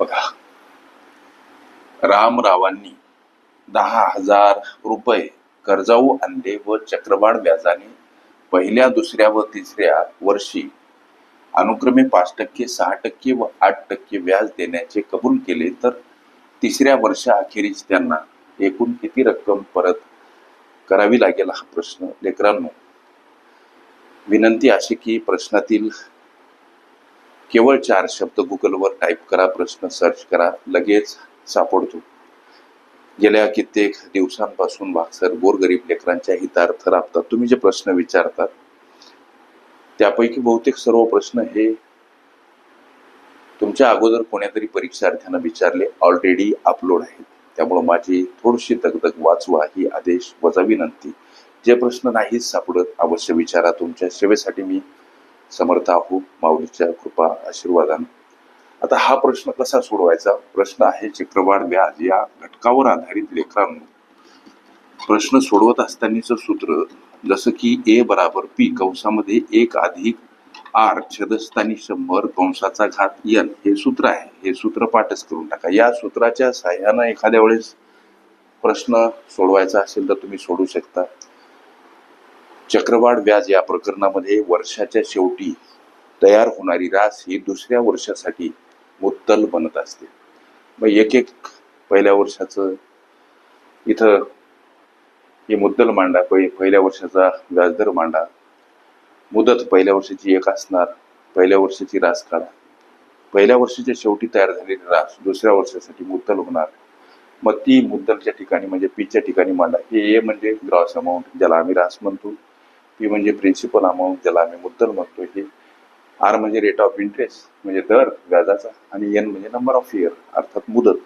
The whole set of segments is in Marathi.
बघा. रामरावांनी दहा हजार रुपये कर्जाऊ आणले व चक्रवाढ व्याजाने पहिल्या दुसऱ्या व तिसऱ्या वर्षी अनुक्रमे पाच टक्के सहा टक्के व आठ टक्के व्याज देण्याचे कबूल केले तर तिसऱ्या वर्षाअखेरीस त्यांना एकूण किती रक्कम परत करावी लागेल हा प्रश्न? लेकरांनो विनंती अशी की प्रश्नातील केवळ चार शब्द गुगलवर टाईप करा प्रश्न सर्च करा लगेच सापडतो. गेल्या कित्येक दिवसांपासून भागसर गोरगरीब लेकरांच्या हितार्थ राबतात. तुम्ही जे प्रश्न विचारतात त्यापैकी बहुतेक सर्व प्रश्न हे तुमच्या अगोदर कोण्यातरी परीक्षार्थ्यांना विचारले ऑलरेडी अपलोड आहेत. त्यामुळे माझी थोडीशी दगदग वाचवा ही आदेश वजा विनंती जे प्रश्न नाहीच सापडत अवश्य विचारा. तुमच्या सेवेसाठी मी समर्थ आहो माऊलीच्या कृपा आशीर्वादानं. आता हा प्रश्न कसा सोडवायचा? प्रश्न आहे चक्रवाढ व्याज या घटकावर आधारित लेखरांनो प्रश्न सोडवत असतानाच सूत्र जसं की ए बराबर पी कंसामध्ये एक अधिक आर छदस्थानी शंभर कंसाचा घात यन हे सूत्र आहे. हे सूत्र पाठच करून टाका. या सूत्राच्या साह्यानं एखाद्या वेळेस प्रश्न सोडवायचा असेल तर तुम्ही सोडू शकता. चक्रवाढ व्याज या प्रकरणामध्ये वर्षाच्या शेवटी तयार होणारी रास ही दुसऱ्या वर्षासाठी मुत्तल बनत असते. मग एक एक पहिल्या वर्षाचं इथं हे मुद्दल मांडा पहिल्या वर्षाचा व्याजदर मांडा. मुदत पहिल्या वर्षाची एक असणार पहिल्या वर्षाची रास काढा. पहिल्या वर्षाच्या शेवटी तयार झालेली रास दुसऱ्या वर्षासाठी मुद्दल होणार. मग ती मुद्दलच्या ठिकाणी म्हणजे पीच्या ठिकाणी मांडा. हे ए म्हणजे ग्रॉस अमाऊंट ज्याला आम्ही रास म्हणतो. पी म्हणजे प्रिन्सिपल अमाऊंट ज्याला आम्ही मुद्दल म्हणतो हे आर म्हणजे रेट ऑफ इंटरेस्ट म्हणजे दर व्याजाचा आणि एन म्हणजे नंबर ऑफ इयर अर्थात मुदत.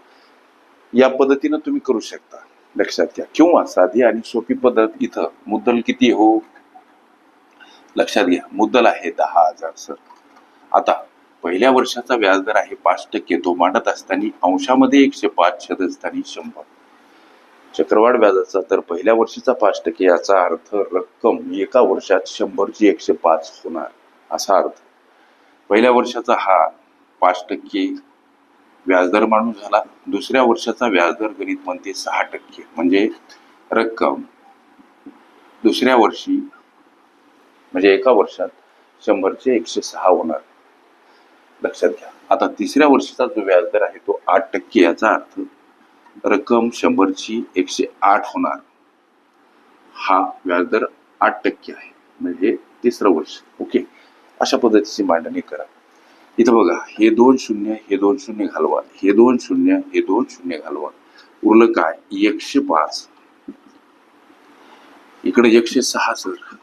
या पद्धतीनं तुम्ही करू शकता. लक्षात घ्या. किंवा साधी आणि सोपी पद्धत इथं. मुद्दल किती हो? लक्षात घ्या. मुद्दल आहे दहा हजार सर. आता पहिल्या वर्षाचा व्याजदर आहे पाच टक्के. तो मांडत असताना अंशामध्ये एकशे पाच छदस्थानी शंभर. चक्रवाढ व्याजाचा तर पहिल्या वर्षीचा पाच टक्के याचा अर्थ रक्कम एका वर्षात शंभरची एकशे पाच होणार असा अर्थ. पहिल्या वर्षाचा हा पाच टक्के व्याजदर मांडून झाला. दुसऱ्या वर्षाचा व्याजदर गणित म्हणते सहा टक्के. म्हणजे रक्कम दुसऱ्या वर्षी म्हणजे एका वर्षात शंभरचे एकशे सहा होणार. लक्षात घ्या. आता तिसऱ्या वर्षीचा जो व्याजदर आहे तो आठ टक्के याचा अर्थ रक्कम शंभरची एकशे आठ होणार. हा व्याजदर आठ टक्के आहे. म्हणजे तिसरं वर्ष. ओके? अशा पद्धतीची मांडणी करा. इथं बघा हे दोन शून्य हे दोन शून्य घालवा. हे दोन शून्य हे दोन शून्य घालवा. उरलं काय? एकशे पाच. इकडे एकशे सहा सर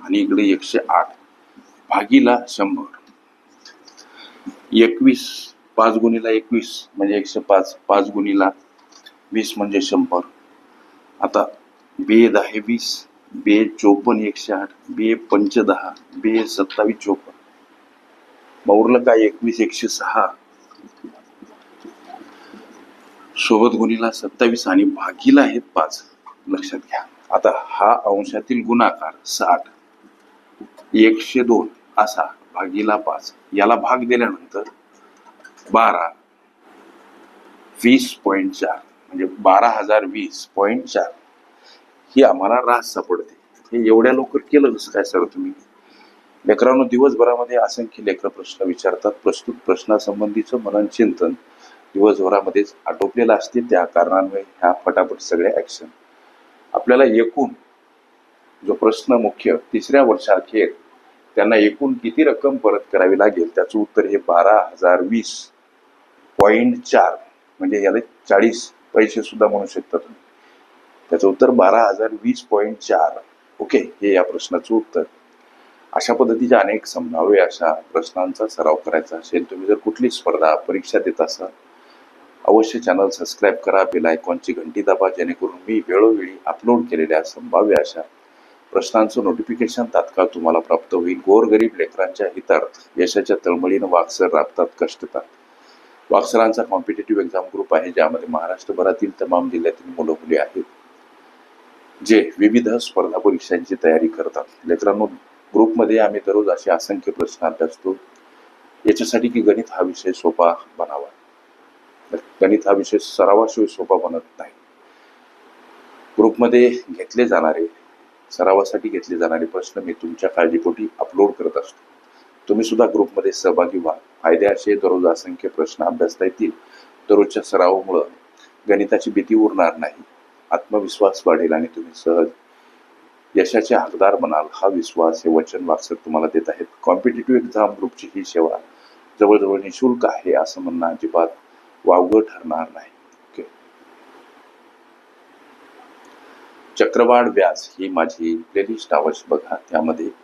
आणि इकडे एकशे आठ. भागीला शंभर. एकवीस पाच गुणीला एकवीस म्हणजे एकशे पाच. पाच गुणीला वीस म्हणजे शंभर. आता बे दहा वीस. बे चोपन्न एकशे आठ. बे पंच दहा बे सत्तावीस चोपन्न. मग उरलं काय? एकवीस एकशे सहा. सोबत गुणीला सत्तावीस आणि भागीला आहेत पाच. लक्षात घ्या. आता हा अंशातील गुणाकार साठ. एकशे दोन असा भागीला पाच. याला भाग दिल्यानंतर बारा. वीस पॉईंट चार. म्हणजे बारा हजार वीस पॉईंट चार. ही आम्हाला रास सापडते. हे एवढ्या लवकर केलं कसं काय सर तुम्ही? लेकरांनो दिवसभरामध्ये असंख्य लेकर प्रश्न विचारतात. प्रस्तुत प्रश्नासंबंधीचं मनन चिंतन दिवसभरामध्येच आटोपलेलं असते. त्या कारणांमुळे ह्या फटाफट सगळ्या ॲक्शन आपल्याला एकूण जो प्रश्न मुख्य तिसऱ्या वर्षाखेर त्यांना एकूण किती रक्कम परत करावी लागेल? त्याचं उत्तर हे बारा हजार वीस पॉईंट चार. म्हणजे याला चाळीस पैसे सुद्धा म्हणू शकता तुम्ही त्याचं उत्तर बारा हजार वीस पॉईंट चार. ओके हे या प्रश्नाचं उत्तर. अशा पद्धतीच्या अनेक संभाव्य अशा प्रश्नांचा सराव करायचा असेल तुम्ही जर कुठली स्पर्धा परीक्षा देत असाल अवश्य चॅनल सबस्क्राईब करा बेल आयकॉनची घंटी दाबा जेणेकरून मी वेळोवेळी अपलोड केलेल्या संभाव्य अशा प्रश्नांचं नोटिफिकेशन तात्काळ तुम्हाला प्राप्त होईल. गोरगरीब लेकरांच्या हितार्थ यशाच्या तळमळीनं वागसर राबतात कष्टतात. वाक्सरांचा कॉम्पिटेटिव्ह एक्झाम ग्रुप आहे ज्यामध्ये महाराष्ट्रभरातील तमाम जिल्ह्यातील मुलं मुली आहेत जे विविध स्पर्धा परीक्षांची तयारी करतात. लेकरांनो ग्रुपमध्ये आम्ही दररोज असे असंख्य प्रश्न अभ्यासतो. याच्यासाठी की गणित हा विषय सोपा बनावा. तर गणित हा विषय सरावाशिवाय सोपा बनत नाही. ग्रुपमध्ये घेतले जाणारे सरावासाठी घेतले जाणारे प्रश्न मी तुमच्या काळजीपोटी अपलोड करत असतो. तुम्ही सुद्धा ग्रुपमध्ये सहभागी व्हा. फायदे असे दररोज असंख्य प्रश्न अभ्यासता येतील. दररोजच्या सरावामुळं गणिताची भीती उरणार नाही. आत्मविश्वास वाढेल आणि तुम्ही सहज यशाचे हकदार बनाल. हा विश्वास हे वचन वाक्सर तुम्हाला देत आहेत. कॉम्पिटेटिव्ह एक्झाम ग्रुपची ही सेवा जवळजवळ निशुल्क आहे असं म्हणणं अजिबात वावगं ठरणार नाही. ओके. चक्रवाढ व्यास ही माझी प्लेलिस्ट आवश्यक बघा. त्यामध्ये